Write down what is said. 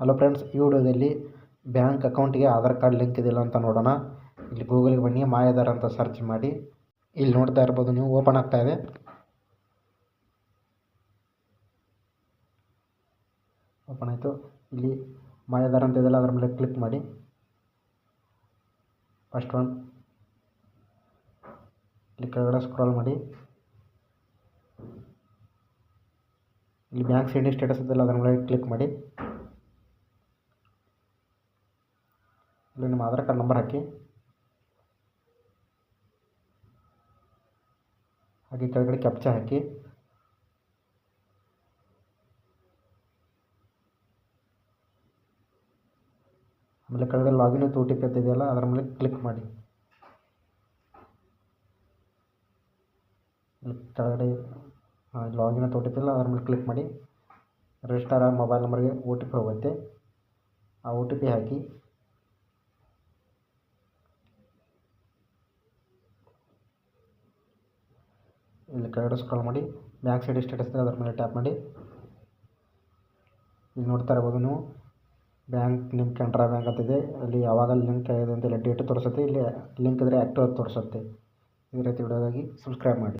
Hello friends ಈ ವಿಡಿಯೋದಲ್ಲಿ bank ಅಕೌಂಟಿಗೆ ಆಧಾರ್ ಕಾರ್ಡ್ ಲಿಂಕ್ ಇದೆಯಲ್ಲ ಅಂತ ನೋಡೋಣ. ಇಲ್ಲಿ ಗೂಗಲ್ಗೆ ಬನ್ನಿ ಮಾಯಾಧಾರ್ ಅಂತ ಸರ್ಚ್ ಮಾಡಿ. ಇಲ್ಲಿ ನೋಡ್ತಾ ಇರ್ಬೋದು ನೀವು, ಓಪನ್ ಆಗ್ತಾ ಇದೆ. ಓಪನ್ ಆಯಿತು. ಇಲ್ಲಿ ಮಾಯಾಧಾರ್ ಅಂತ ಇದೆಯಲ್ಲ, ಅದರ ಮೇಲೆ ಕ್ಲಿಕ್ ಮಾಡಿ. ಫಸ್ಟ್ ಒನ್ ಇಲ್ಲಿ ಕೆಳಗಡೆ ಸ್ಕ್ರಾಲ್ ಮಾಡಿ. ಇಲ್ಲಿ ಬ್ಯಾಂಕ್ ಸಿಂಡಿ ಸ್ಟೇಟಸ್ ಇದೆಯಲ್ಲ, ಅದರ ಮೇಲೆ ಕ್ಲಿಕ್ ಮಾಡಿ. ಇಲ್ಲಿ ನಿಮ್ಮ ಆಧಾರ್ ಕಾರ್ಡ್ ನಂಬರ್ ಹಾಕಿ. ಹಾಗೆ ಕೆಳಗಡೆ ಕ್ಯಾಪ್ಚಾ ಹಾಕಿ. ಆಮೇಲೆ ಕೆಳಗಡೆ login with O T P ಅಂತ ಇದೆಯಲ್ಲ, ಅದರ ಮೇಲೆ ಕ್ಲಿಕ್ ಮಾಡಿ. ಕೆಳಗಡೆ ಲಾಗಿನ್ ಅಂತ ಓ ಟಿ ಪಿ ಇಲ್ಲ ಅದ್ರ ಮೇಲೆ ಕ್ಲಿಕ್ ಮಾಡಿ. ರಿಜಿಸ್ಟರ್ ಮೊಬೈಲ್ ನಂಬರ್ಗೆ ಓ ಟಿ ಪಿ ಹೋಗುತ್ತೆ. ಆ ಓ ಟಿ ಪಿ ಹಾಕಿ. ಇಲ್ಲಿ ಕೆಳಗಡೆ ಸ್ಕ್ರಾಲ್ ಮಾಡಿ ಬ್ಯಾಕ್ ಸೈಡ್ ಸ್ಟೇಟಸ್ ಇದೆ ಅದರ ಮೇಲೆ ಟ್ಯಾಪ್ ಮಾಡಿ. ಇಲ್ಲಿ ನೋಡ್ತಾ ಇರ್ಬೋದು ನೀವು ಬ್ಯಾಂಕ್ ನಿಮ್ಮ ಕೆನರಾ ಬ್ಯಾಂಕ್ ಅಂತಿದೆ ಅಲ್ಲಿ ಯಾವಾಗ ಲಿಂಕ್ ಆಗಿದೆ ಅಂತ ಡೇಟ್ ತೋರಿಸುತ್ತೆ. ಇಲ್ಲಿ ಲಿಂಕ್ ಇದ್ದರೆ ಆ್ಯಕ್ಟಿವ್ ಅಂತ ತೋರಿಸುತ್ತೆ. ಈ ರೀತಿ ವಿಡಿಯೋಗಾಗಿ ಸಬ್ಸ್ಕ್ರೈಬ್ ಮಾಡಿ.